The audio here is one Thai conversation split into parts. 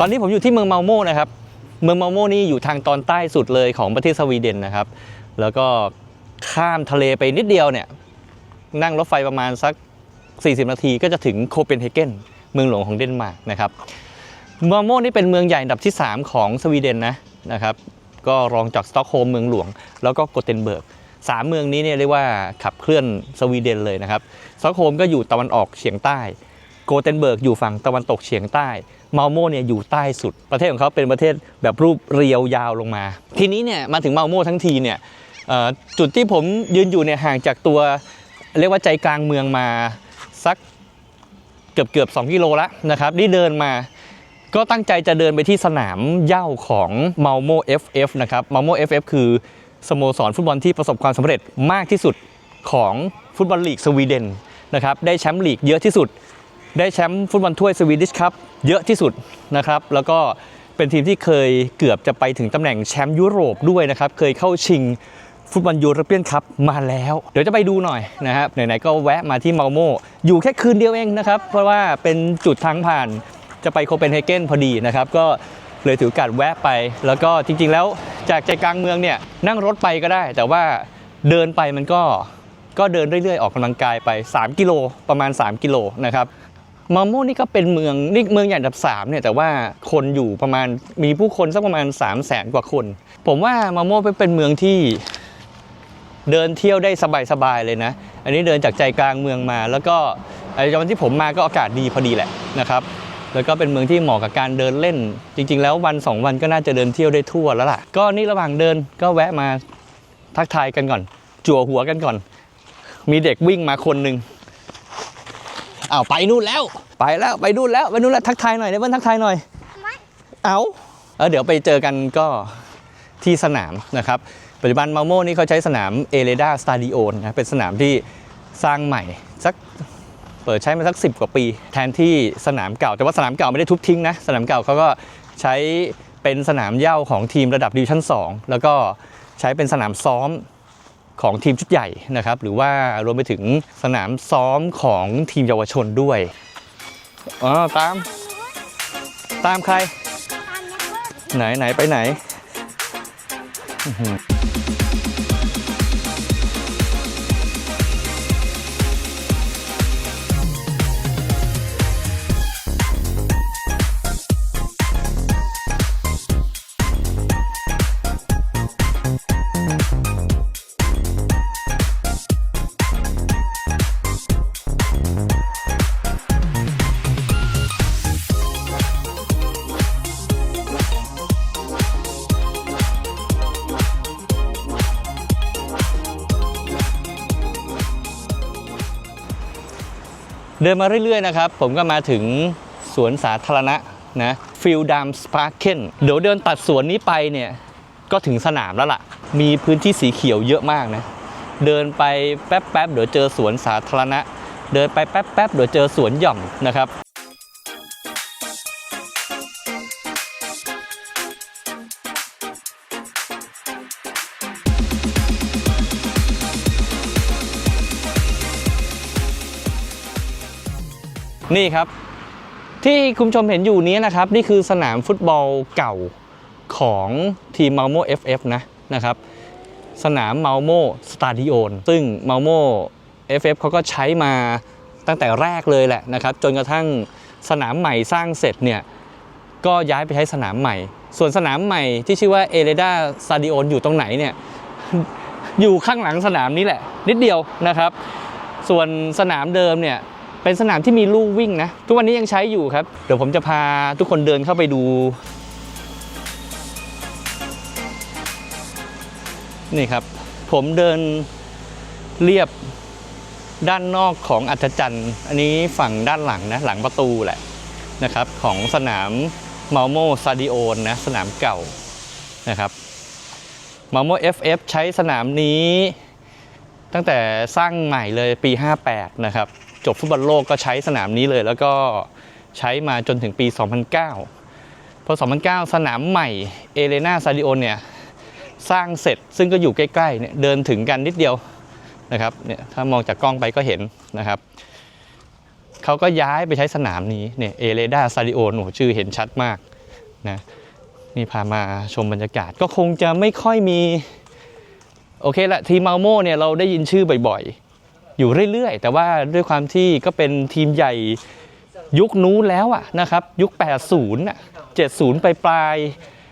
ตอนนี้ผมอยู่ที่เมืองเมาโมนะครับ เมืองเมาโมนี่อยู่ทางตอนใต้สุดเลยของประเทศสวีเดนนะครับ แล้วก็ข้ามทะเลไปนิดเดียวเนี่ย นั่งรถไฟประมาณสัก 40 นาทีก็จะถึงโคเปนเฮเกนเมืองหลวงของเดนมาร์กนะครับ เมาโมนี่เป็นเมืองใหญ่อันดับที่ 3 ของสวีเดนนะนะครับ ก็รองจากสต็อกโฮล์มเมืองหลวง แล้วก็โกเทนเบิร์กสามเมืองนี้เนี่ยเรียกว่าขับเคลื่อนสวีเดนเลยนะครับสต็อกโฮล์มก็อยู่ตะวันออกเฉียงใต้ โกเทนเบิร์กอยู่ฝั่งตะวันตกเฉียงใต้ มาโมเนี่ยอยู่ใต้สุดประเทศของเขาเป็นประเทศแบบรูปเรียวยาวลงมา ทีนี้เนี่ยมาถึงมาโมทั้งทีเนี่ยจุดที่ผมยืนอยู่เนี่ยห่างจากตัวเรียกว่าใจกลางเมืองมาสักเกือบเกือบ2กิโลล้วนะครับนี่เดินมาก็ตั้งใจจะเดินไปที่สนามเย้าของเมาโม FF นะครับเมาโม FF คือสโมสรฟุตบอลที่ประสบความสำเร็จมากที่สุดของฟุตบอลลีกสวีเดนนะครับได้แชมป์ลีกเยอะที่สุด ได้แชมป์ฟุตบอลถ้วยสวีดิชคัพเยอะที่สุดนะครับแล้วก็เป็นทีมที่เคยเกือบจะไปถึงตำแหน่งแชมป์ยุโรปด้วยนะครับเคยเข้าชิงฟุตบอลยูโรเปียนคัพมาแล้ว เดี๋ยวจะไปดูหน่อยนะครับไหนๆก็แวะมาที่เมาโมอยู่แค่คืนเดียวเองนะครับ เพราะว่าเป็นจุดทางผ่านจะไปโคเปนเฮเกนพอดีนะครับ ก็เลยถือโอกาสแวะไป แล้วก็จริงๆแล้วจากใจกลางเมืองเนี่ยนั่งรถไปก็ได้ แต่ว่าเดินไปมันก็ก็เดินเรื่อยๆ ออกกำลังกายไป 3 กิโลประมาณ 3 กิโลนะครับ มาโมนี่ก็เป็นเมืองนี่เมืองใหญ่อันดับ3เนี่ยแต่ว่าคนอยู่ประมาณมีผู้คนสักประมาณ 3 0 0แสนกว่าคน ผมว่ามาโมเป็นเมืองที่เดินเที่ยวได้สบายๆเลยนะ อันนี้เดินจากใจกลางเมืองมา แล้วก็ไอ้วันที่ผมมาก็อากาศดีพอดีแหละนะครับ แล้วก็เป็นเมืองที่เหมาะกับการเดินเล่น จริง ๆ แล้ววัน 2 วันก็น่าจะเดินเที่ยวได้ทั่วแล้วล่ะ ก็นี่ระหว่างเดินก็แวะมาทักทายกันก่อน จั่วหัวกันก่อน มีเด็กวิ่งมาคนหนึ่ง อ้าวไปนู่นแล้ว ไปแล้วไปนู่นแล้วไปนู่นแล้วทักทายหน่อยเดวินทักทายหน่อย เอาเออเดี๋ยวไปเจอกันก็ที่สนามนะครับ ปัจจุบันมาโมนี่เขาใช้สนามเอเลดาสตาดิโอนะเป็นสนามที่สร้างใหม่สักเปิดใช้มาสัก 10 กว่าปี แทนที่สนามเก่า แต่ว่าสนามเก่าไม่ได้ทุบทิ้งนะ สนามเก่าเขาก็ใช้เป็นสนามเหย้าของทีมระดับดิวิชั่น2 แล้วก็ใช้เป็นสนามซ้อม ของทีมชุดใหญ่นะครับ หรือว่ารวมไปถึงสนามซ้อมของทีมเยาวชนด้วยอ๋อตาม ตามใคร ไหนไหนไปไหน ดินมาเรื่อยๆนะครับ ผมก็มาถึงสวนสาธารณะนะฟิลดามสปาร์เคนเดี๋ยวเดินตัดสวนนี้ไปเนี่ยก็ถึงสนามแล้วล่ะ มีพื้นที่สีเขียวเยอะมากนะ เดินไปแป๊บๆเดี๋ยวเจอสวนสาธารณะ เดินไปแป๊บๆเดี๋ยวเจอสวนหย่อมนะครับ นี่ครับ ที่คุณชมเห็นอยู่นี้นะครับ นี่คือสนามฟุตบอลเก่าของทีม Malmo FF นะนะครับ สนาม Malmo Stadion ซึ่ง Malmo FF เขาก็ใช้มาตั้งแต่แรกเลยแหละนะครับ จนกระทั่งสนามใหม่สร้างเสร็จเนี่ยก็ย้ายไปใช้สนามใหม่ ส่วนสนามใหม่ที่ชื่อว่าเอเลดาสตาดิโอนอยู่ตรงไหนเนี่ยอยู่ข้างหลังสนามนี้แหละ นิดเดียวนะครับ ส่วนสนามเดิมเนี่ย เป็นสนามที่มีลู่วิ่งนะ ทุกวันนี้ยังใช้อยู่ครับ เดี๋ยวผมจะพาทุกคนเดินเข้าไปดู นี่ครับ ผมเดินเรียบด้านนอกของอัศจรรย์ อันนี้ฝั่งด้านหลังนะ หลังประตูแหละนะครับ ของสนามมาโมซาดิโอนนะ สนามเก่านะครับมาโม FF ใช้สนามนี้ตั้งแต่สร้างใหม่เลยปี 58 นะครับ จบฟุตบอลโลกก็ใช้สนามนี้เลย แล้วก็ใช้มาจนถึงปี 2009 พอ 2009 สนามใหม่เอเลนาซาดิโอนเนี่ยสร้างเสร็จซึ่งก็อยู่ใกล้ๆเนี่ยเดินถึงกันนิดเดียวนะครับเนี่ยถ้ามองจากกล้องไปก็เห็นนะครับเขาก็ย้ายไปใช้สนามนี้เนี่ยเอเลดาซาดิโอนโหชื่อเห็นชัดมากนะนี่พามาชมบรรยากาศก็คงจะไม่ค่อยมี โอเคละทีมมาโมเนี่ยเราได้ยินชื่อบ่อยๆ อยู่เรื่อยๆ แต่ว่าด้วยความที่ก็เป็นทีมใหญ่ยุคนู้นแล้วอะนะครับ ยุค 80อะ70ไปปลาย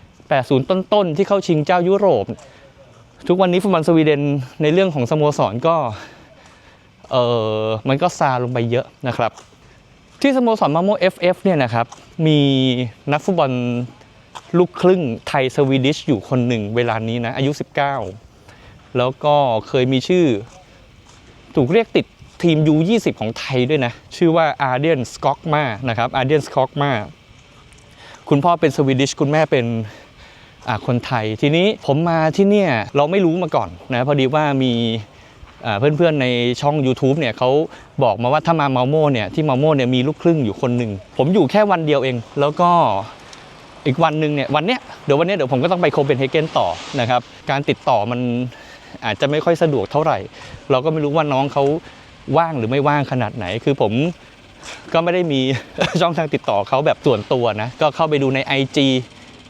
80 ต้นๆ ที่เข้าชิงเจ้ายุโรป ทุกวันนี้ฟุตบอลสวีเดนในเรื่องของสโมสรก็เออมันก็ซาลงไปเยอะนะครับ ที่สโมสรมาโม FF เนี่ยนะครับ มีนักฟุตบอลลูกครึ่งไทยสวีดิชอยู่คนหนึ่งเวลานี้นะ อายุ 19 แล้วก็เคยมีชื่อ ถูกเรียกติดทีม U20 ของไทยด้วยนะ ชื่อว่าอาร์เดียนสกอกมานะครับอาร์เดียนสกอกมาคุณพ่อเป็นสวีดิชคุณแม่เป็นคนไทย ทีนี้ผมมาที่เนี่ยเราไม่รู้มาก่อนนะพอดีว่ามีเพื่อนๆในช่อง YouTube เนี่ยเขาบอกมาว่าถ้ามาเมาโมเนี่ยที่เมาโมเนี่ยมีลูกครึ่งอยู่คนหนึ่งผมอยู่แค่วันเดียวเอง แล้วก็อีกวันหนึ่งเนี่ยวันเนี้ยเดี๋ยววันเนี้ยเดี๋ยวผมก็ต้องไปโคเปนเฮเกนต่อนะครับการติดต่อมัน อาจจะไม่ค่อยสะดวกเท่าไหร่ เราก็ไม่รู้ว่าน้องเขาว่างหรือไม่ว่างขนาดไหน คือผมก็ไม่ได้มีช่องทางติดต่อเขาแบบส่วนตัวนะ ก็เข้าไปดูใน IG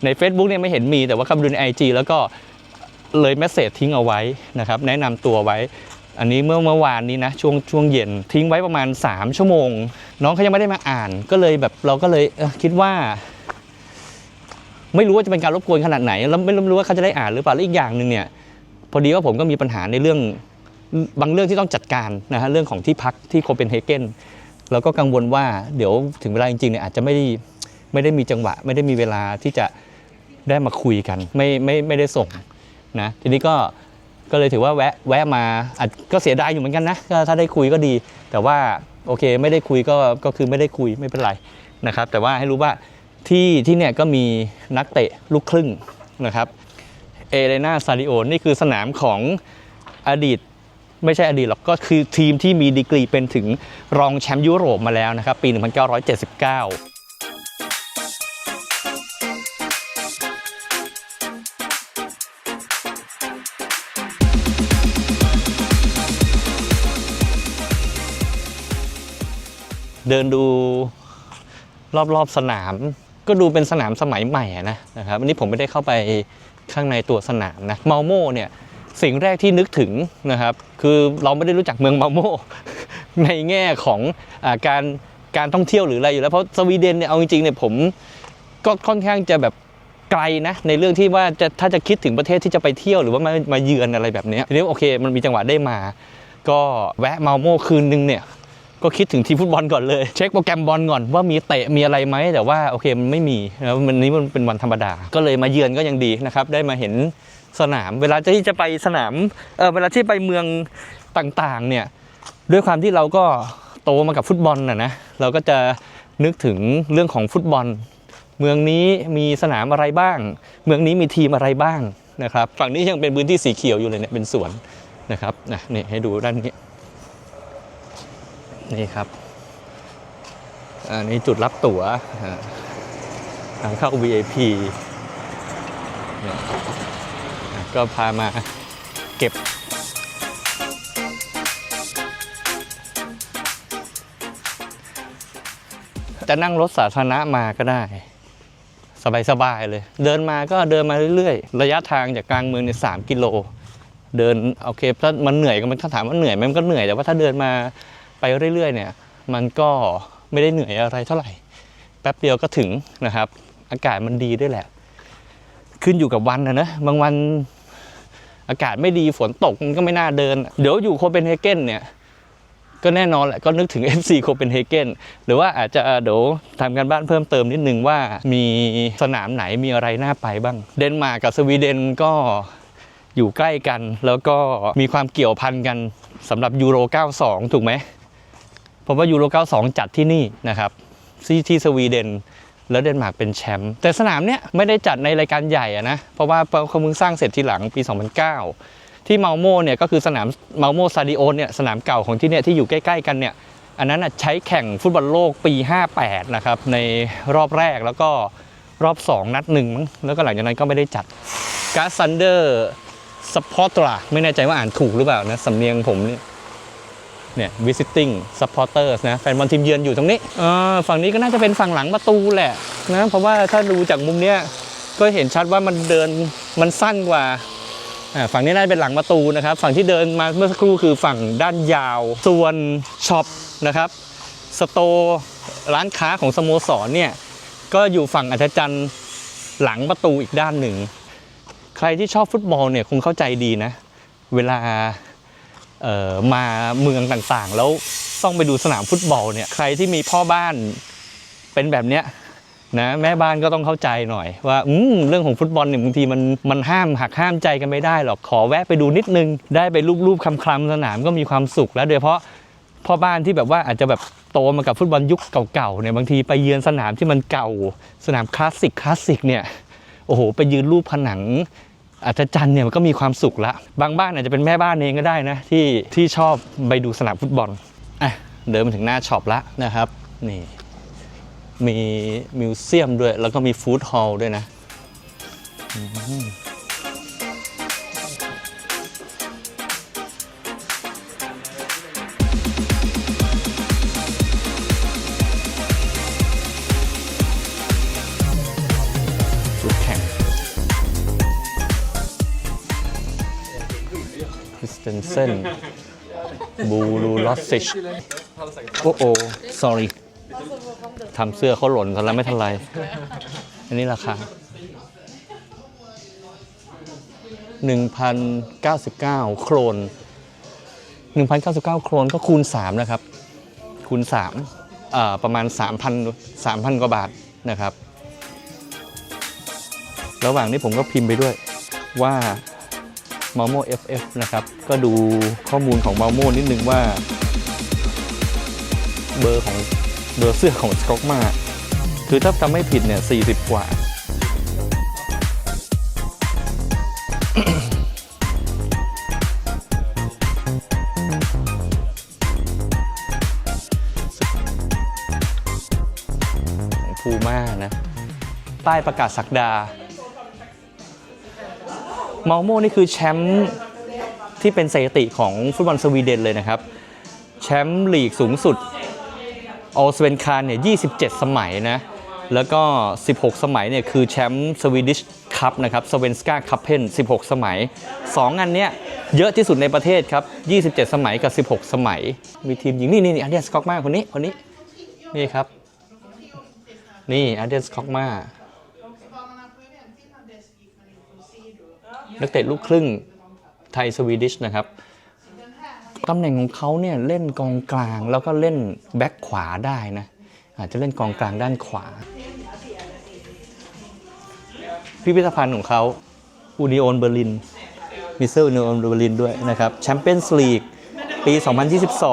ใน Facebook เนี่ยไม่เห็นมีแต่ว่าเข้าไปดูใน IG แล้วก็เลยเมสเซจทิ้งเอาไว้นะครับแนะนำตัวไว้ อันนี้เมื่อเมื่อวานนี้นะช่วงช่วงเย็นทิ้งไว้ประมาณ 3 ชั่วโมง น้องเขายังไม่ได้มาอ่าน ก็เลยแบบเราก็เลยคิดว่า ไม่รู้ว่าจะเป็นการรบกวนขนาดไหนแล้วไม่รู้ว่าเขาจะได้อ่านหรือเปล่าแล้วอีกอย่างหนึ่งเนี่ย อดีว่าผมก็มีปัญหาในเรื่องบางเรื่องที่ต้องจัดการนะฮะเรื่องของที่พักที่โคเปนเฮเกนแล้วก็กังวลว่าเดี๋ยวถึงเวลาจริงๆเนี่ยอาจจะไม่ได้ไม่ได้มีจังหวะ ไม่ได้มีเวลาที่จะได้มาคุยกัน ไม่ไม่ไม่ได้ส่งนะทีนี้ก็ก็เลยถือว่าแวะแวะมาอาจก็เสียดายอยู่เหมือนกันนะก็ถ้าได้คุยก็ดี แต่ว่าโอเคไม่ได้คุยก็ก็คือไม่ได้คุยไม่เป็นไรนะครับ แต่ว่าให้รู้ว่าที่ที่เนี่ยก็มีนักเตะลูกครึ่งนะครับ เอเรนาซาริโอนี่คือสนามของอดีตไม่ใช่อดีตหรอกก็คือทีมที่มีดีกรีเป็นถึงรองแชมป์ยุโรปมาแล้วนะครับ ปี 1979เดินดูรอบๆสนามก็ดูเป็นสนามสมัยใหม่นะนะครับอันนี้ผมไม่ได้เข้าไป ข้างในตัวสนามนะเมาโมเนี่ยสิ่งแรกที่นึกถึงนะครับ คือเราไม่ได้รู้จักเมืองเมาโมในแง่ของอการการท่องเที่ยวหรืออะไรอยู่แล้ว เพราะสวีเดนเนี่ยเอาจริงๆเนี่ยผมก็ค่อนข้างจะแบบไกลนะในเรื่องที่ว่าจะถ้าจะคิดถึงประเทศที่จะไปเที่ยวหรือว่ามามาเยือนอะไรแบบนี้ทีนี้โอเค มันมีจังหวะได้มา ก็แวะเมาโมคืนนึงเนี่ย ก็คิดถึงทีมฟุตบอลก่อนเลย เช็คโปรแกรมบอลก่อนว่ามีเตะมีอะไรไหมแต่ว่าโอเคมันไม่มีนะวันนี้มันเป็นวันธรรมดา ก็เลยมาเยือนก็ยังดีนะครับ ได้มาเห็นสนาม เวลาที่จะไปสนามเออเวลาที่ไปเมืองต่างๆเนี่ยด้วยความที่เราก็โตมากับฟุตบอลนะนะเราก็จะนึกถึงเรื่องของฟุตบอล เมืองนี้มีสนามอะไรบ้าง เมืองนี้มีทีมอะไรบ้างนะครับ ฝั่งนี้ยังเป็นพื้นที่สีเขียวอยู่เลยเนี่ยเป็นสวนนะครับนะนี่ให้ดูด้านนี้ นี่ครับอันนี้จุดรับตั๋วอ่าทางเข้า VIP ก็พามาเก็บ จะนั่งรถสาธารณะมาก็ได้ สบายๆเลย เดินมาก็เดินมาเรื่อยๆ ระยะทางจากกลางเมืองเนี่ยสามกิโล เดินโอเคถ้ามันเหนื่อยก็มันถ้าถามว่าเหนื่อยไหมมันก็เหนื่อยแต่ว่าถ้าเดินมา ไปเรื่อยๆเนี่ยมันก็ไม่ได้เหนื่อยอะไรเท่าไหร่ แป๊บเดียวก็ถึงนะครับ อากาศมันดีด้วยแหละ ขึ้นอยู่กับวันนะนะบางวันอากาศไม่ดีฝนตกมันก็ไม่น่าเดิน เดี๋ยวอยู่โคเปนเฮเกนเนี่ยก็แน่นอนแหละก็นึกถึง FC โคเปนเฮเกนหรือว่าอาจจะเดี๋ยวทำกันบ้านเพิ่มเติมนิดนึงว่ามีสนามไหนมีอะไรน่าไปบ้าง เดนมาร์กกับสวีเดนก็อยู่ใกล้กัน แล้วก็มีความเกี่ยวพันกันสำหรับยูโร 92 ถูกไหม ผมว่ายูโร 92 จัดที่นี่นะครับที่ที่สวีเดนแล้วเดนมาร์กเป็นแชมป์แต่สนามเนี้ยไม่ได้จัดในรายการใหญ่อะนะเพราะว่าเขาเพิ่งสร้างเสร็จทีหลังปี 2009 ที่เมาโมเนี่ยก็คือสนามเมาโมซาดิโอเนี่ยสนามเก่าของที่เนี่ยที่อยู่ใกล้ๆกันเนี่ยอันนั้นใช้แข่งฟุตบอลโลกปี 58 นะครับในรอบแรกแล้วก็รอบ 2 นัดหนึ่งมั้งแล้วก็หลังจากนั้นก็ไม่ได้จัดกาซันเดอร์สปอร์ตราไม่แน่ใจว่าอ่านถูกหรือเปล่านะสำเนียงผมเนี่ย เนี่ย visiting supporters นะแฟนบอลทีมเยือนอยู่ตรงนี้ฝั่งนี้ก็น่าจะเป็นฝั่งหลังประตูแหละนะเพราะว่าถ้าดูจากมุมเนี้ยก็เห็นชัดว่ามันเดินมันสั้นกว่าฝั่งนี้น่าจะเป็นหลังประตูนะครับ ฝั่งที่เดินมาเมื่อสักครู่คือฝั่งด้านยาว ส่วนช็อปนะครับสโตร์ร้านค้าของสโมสรเนี่ยก็อยู่ฝั่งอัธจันทร์หลังประตูอีกด้านหนึ่ง ใครที่ชอบฟุตบอลเนี่ยคงเข้าใจดีนะ เวลา มาเมืองต่างๆ แล้วต้องไปดูสนามฟุตบอลเนี่ยใครที่มีพ่อบ้านเป็นแบบเนี้ยนะแม่บ้านก็ต้องเข้าใจหน่อย ว่าอืมเรื่องของฟุตบอลเนี่ยบางทีมันมันห้ามหักห้ามใจกันไม่ได้หรอกขอแวะไปดูนิดนึง ได้ไปรูปๆคำคลำๆสนามก็มีความสุขแล้วโดยเฉพาะพ่อบ้านที่แบบว่าอาจจะแบบโตมากับฟุตบอลยุคเก่าๆเนี่ยบางทีไปเยือนสนามที่มันเก่า สนามคลาสสิกคลาสสิกเนี่ยโอ้โหไปยืนรูปผนัง อัศจรรย์เนี่ยมันก็มีความสุขละ บางบ้านอาจจะเป็นแม่บ้านเองก็ได้นะ ที่ที่ชอบไปดูสนามฟุตบอลอะเดินมาถึงหน้าช็อปละนะครับนี่มีมิวเซียมด้วย แล้วก็มีฟู้ดฮอลล์ด้วยนะ เตนเซนบูรูลอสซิชโอ้โอ้ sorry ทำเสื้อเขาหล่นกันแล้วไม่ทันไร อันนี้ราคา 1,099 โครน 1,099 โครนก็คูณ 3 นะครับ คูณ3ประมาณ 3,000 3,000 กว่าบาทนะครับ ระหว่างนี้ผมก็พิมพ์ไปด้วยว่า m a l m o FF นะครับ ก็ดูข้อมูลของ m a l m o นิดนึงว่า เบอร์ของเบอร์เสื้อของสกอกมา คือถ้าจำไม่ผิดเนี่ย 40 กว่า ของพูม่านะ ป้ายประกาศสักดา เมาโมนี่คือแชมป์ที่เป็นสถิติของฟุตบอลสวีเดนเลยนะครับ แชมป์ลีกสูงสุดออสเวนคารเนี่ย 27 สมัยนะ แล้วก็ 16 สมัยเนี่ยคือแชมป์สวีดิชคัพนะครับสเวนสกาคัพเพน16 สมัย 2 อันเนี้ยเยอะที่สุดในประเทศครับ 27 สมัยกับ 16 สมัย มีทีมหญิงนี่นี่นี่อเดียนสกอกมาคนนี้คนนี้ นี่ครับ นี่อเดียนสกอกมา นักเตะลูกครึ่งไทยสวีดิชนะครับตำแหน่งของเขาเนี่ยเล่นกองกลางแล้วก็เล่นแบ็คขวาได้นะ อาจจะเล่นกองกลางด้านขวา พิพิธภัณฑ์ของเขาอูนิโอนเบอร์ลินมิเซลอูนิโอนเบอร์ลินด้วยนะครับแชมเปี้ยนส์ลีกปี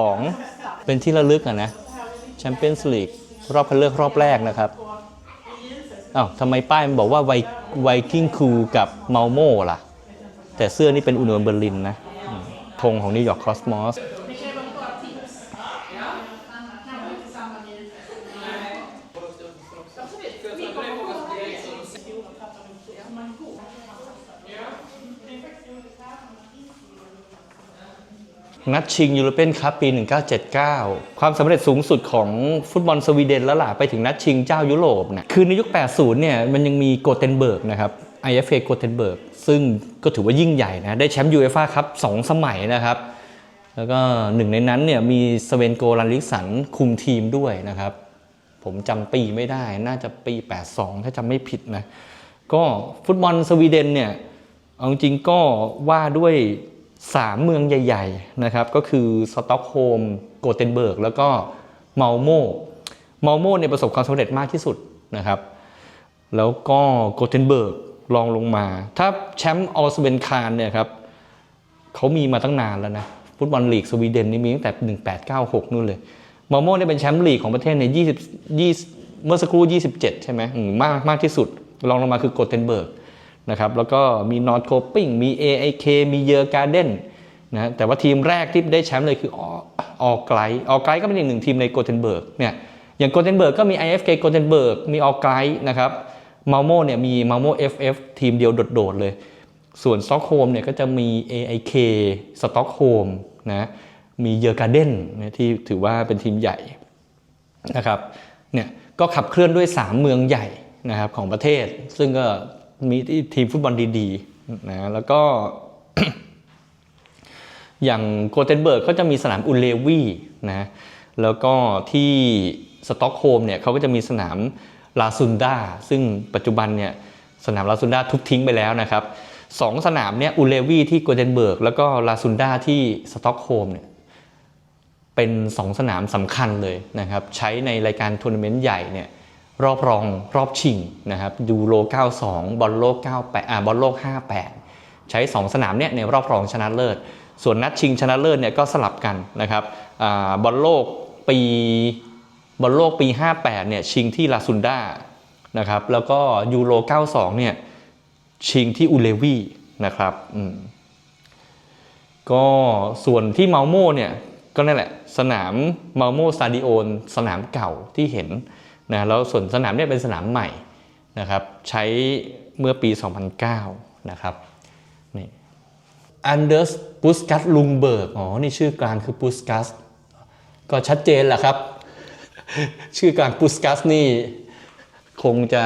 2022 เป็นที่ระลึกอะนะแชมเปี้ยนส์ลีกรอบคัดเลือกรอบแรกนะครับ อ้าวทำไมป้ายมันบอกว่าไวไวกิ้งคูกับเมาโม่ล่ะ แต่เสื้อนี่เป็นอุนเวอนเบอร์ลินนะธงของนิวยอร์กคอสมอส นัดชิงยูโรเปียนคัพปี 1979 ความสำเร็จสูงสุดของฟุตบอลสวีเดนแล้วล่ะไปถึงนัดชิงเจ้ายุโรปเนี่ยคือในยุค 80 เนี่ยมันยังมีโกเทนเบิร์กนะครับ IFA โกเทนเบิร์กซึ่งก็ถือว่ายิ่งใหญ่นะ ได้แชมป์ยูเอฟ่าคัพ2สมัยนะครับ แล้วก็หนึ่งในนั้นเนี่ยมีสเวนโกลันลิสันคุมทีมด้วยนะครับ ผมจำปีไม่ได้น่าจะปี 82 ถ้าจำไม่ผิดนะก็ฟุตบอลสวีเดนเนี่ยเอาจริงก็ว่าด้วย 3 เมืองใหญ่ๆนะครับก็คือสต็อกโฮล์มโกเทนเบิร์กแล้วก็เมาโมเมาโมเนี่ยประสบความสำเร็จมากที่สุดนะครับ แล้วก็โกเทนเบิร์กรองลงมา ถ้าแชมป์ออสเวนคารเนี่ยครับเขามีมาตั้งนานแล้วนะ ฟุตบอลลีกสวีเดนนี่มีตั้งแต่ 1896 นู่นเลยมาโม่เนี่ยเป็นแชมป์ลีกของประเทศใน20 20 เมื่อสักครู่ 27 ใช่ไหมมากมากที่สุดรองลงมาคือโกเทนเบิร์ก นะครับแล้วก็มีนอร์ทโคปิ้งมี AIK มีเยอร์การ์เดนนะแต่ว่าทีมแรกที่ได้แชมป์เลยคือออไกลออไกลก็เป็นอีกหนึ่งทีมในโกเทนเบิร์กเนี่ยอย่างโกเทนเบิร์กก็มี IFK โกเทนเบิร์กมีออไกลนะครับมาโมเนี่ยมีมาโม FF ทีมเดียวโดดๆเลย ส่วนสต็อกโฮมเนี่ยก็จะมี AIK สต็อกโฮมนะมีเยอร์การ์เดนนที่ถือว่าเป็นทีมใหญ่นะครับเนี่ยก็ขับเคลื่อนด้วย 3 เมืองใหญ่นะครับของประเทศ ซึ่งก็ มีทีมฟุตบอลดีๆนะแล้วก็อย่างโกเทนเบิร์กก็จะมีสนามอุลเลวีนะแล้วก็ที่สต็อกโฮล์มเนี่ยเขาก็จะมีสนามลาซุนดาซึ่งปัจจุบันเนี่ยสนามลาซุนดาทุบทิ้งไปแล้วนะครับสองสนามเนี่ยอุลเลวีที่โกเทนเบิร์กแล้วก็ลาซุนดาที่สต็อกโฮล์มเนี่ยเป็น 2 สนามสำคัญเลยนะครับ ใช้ในรายการทัวร์นาเมนต์ใหญ่เนี่ย รอบรองรอบชิงนะครับยูโร 92 บอลโลก 98อ่าบอลโลก 58 ใช้ 2 สนามเนี่ยในรอบรองชนะเลิศ ส่วนนัดชิงชนะเลิศเนี่ยก็สลับกันนะครับอาบอลโลกปีบอลโลกปี 58 เนี่ยชิงที่ลาซุนดานะครับแล้วก็ยูโร 92 เนี่ยชิงที่อุเลวีนะครับอืมก็ส่วนที่เมาโมเนี่ยก็นั่นแหละ สนามเมาโมสตาดิโอนสนามเก่าที่เห็น นะแล้วส่วนสนามเนี่ยเป็นสนามใหม่นะครับใช้เมื่อปี 2009 นะครับนี่อันเดอร์สปุสกัสลุงเบิร์กอ๋อ นี่ชื่อกลางคือปุสกัสก็ชัดเจนแหละครับ ชื่อกลางปุสกัสนี่คงจะ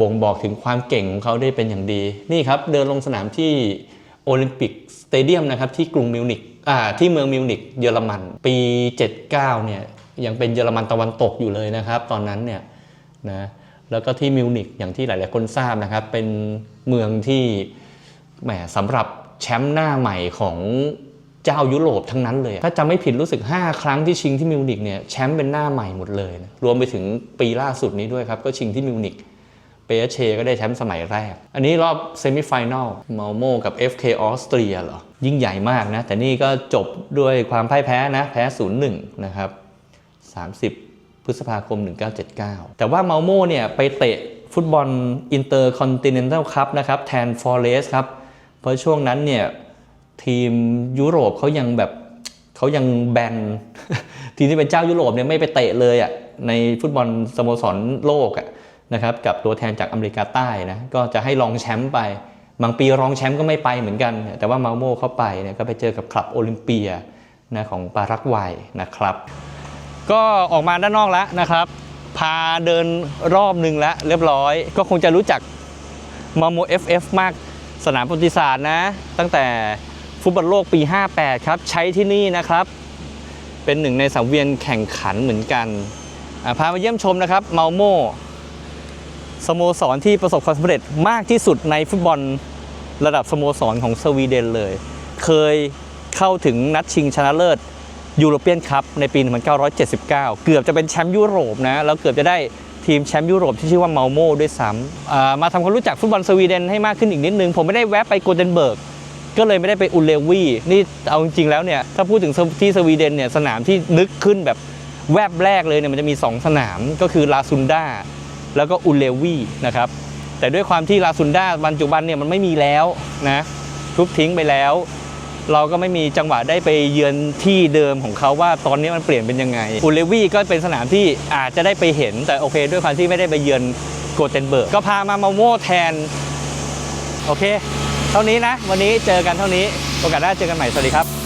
บ่งบอกถึงความเก่งของเขาได้เป็นอย่างดี นี่ครับ เดินลงสนามที่โอลิมปิกสเตเดียมนะครับที่กรุงมิวนิกอ่าที่เมืองมิวนิกเยอรมัน ปี 79 เนี่ย ยังเป็นเยอรมันตะวันตกอยู่เลยนะครับ ตอนนั้นเนี่ยนะแล้วก็ที่มิวนิกอย่างที่หลาย ๆ คนทราบนะครับ เป็นเมืองที่แหมสำหรับแชมป์หน้าใหม่ของเจ้ายุโรปทั้งนั้นเลย ถ้าจำไม่ผิดรู้สึก 5 ครั้งที่ชิงที่มิวนิกเนี่ยแชมป์เป็นหน้าใหม่หมดเลยนะรวมไปถึงปีล่าสุดนี้ด้วยครับ ก็ชิงที่มิวนิกเปเชก็ได้แชมป์สมัยแรก อันนี้รอบเซมิไฟแนลมาโมกับ FK ออสเตรียเหรอ ยิ่งใหญ่มากนะ แต่นี่ก็จบด้วยความพ่ายแพ้นะ แพ้ 0-1 นะครับ 30 พฤษภาคม 1979 แต่ว่าเมาโมเนี่ยไปเตะฟุตบอลอินเตอร์คอนติเนนตัลคัพนะครับแทนฟอเรสครับ เพราะช่วงนั้นเนี่ยทีมยุโรปเขายังแบบเขายังแบนทีมที่เป็นเจ้ายุโรปเนี่ยไม่ไปเตะเลยอะ่ะในฟุตบอลสโมสรโลกอะ่ะนะครับกับตัวแทนจากอเมริกาใต้นะก็จะให้รองแชมป์ไป บางปีรองแชมป์ก็ไม่ไปเหมือนกัน แต่ว่ามาโมเข้าไปเนี่ยก็ไปเจอกับคลับโอลิมเปียนะของปารากวัยนะครับ ก็ออกมาด้านนอกแล้วนะครับ พาเดินรอบหนึ่งแล้วเรียบร้อย ก็คงจะรู้จักมาโม FF มากสนามประวัติศาสตร์นะ ตั้งแต่ฟุตบอลโลกปี 58 ครับ ใช้ที่นี่นะครับ เป็นหนึ่งในสังเวียนแข่งขันเหมือนกัน พามาเยี่ยมชมนะครับเมาโมสโมสรที่ประสบความสำเร็จมากที่สุดในฟุตบอลระดับสโมสรของสวีเดนเลย เคยเข้าถึงนัดชิงชนะเลิศ ยูโรเปียนคัพในปี 1979 เกือบจะเป็นแชมป์ยุโรปนะ แล้วเกือบจะได้ทีมแชมป์ยุโรปที่ชื่อว่าเมาโมด้วยซ้ำมาทำความรู้จักฟุตบอลสวีเดนให้มากขึ้นอีกนิดนึง ผมไม่ได้แวะไปโกเทนเบิร์ก ก็เลยไม่ได้ไปอุลเลวีนี่เอาจริงๆแล้วเนี่ย ถ้าพูดถึงที่สวีเดนเนี่ย สนามที่นึกขึ้นแบบแวบแรกเลยเนี่ยมันจะมี 2 สนามก็คือลาซุนดาแล้วก็อุลเลวีนะครับ แต่ด้วยความที่ลาซุนดาปัจจุบันเนี่ยมันไม่มีแล้วนะทุบทิ้งไปแล้ว เราก็ไม่มีจังหวะได้ไปเยือนที่เดิมของเขาว่าตอนนี้มันเปลี่ยนเป็นยังไงอุลเลวีก็เป็นสนามที่อาจจะได้ไปเห็นแต่โอเค ด้วยความที่ไม่ได้ไปเยือนโกเทนเบิร์กก็พามามาโม่แทน โอเค เท่านี้นะ วันนี้เจอกันเท่านี้โอกาสหน้าเจอกันใหม่ สวัสดีครับ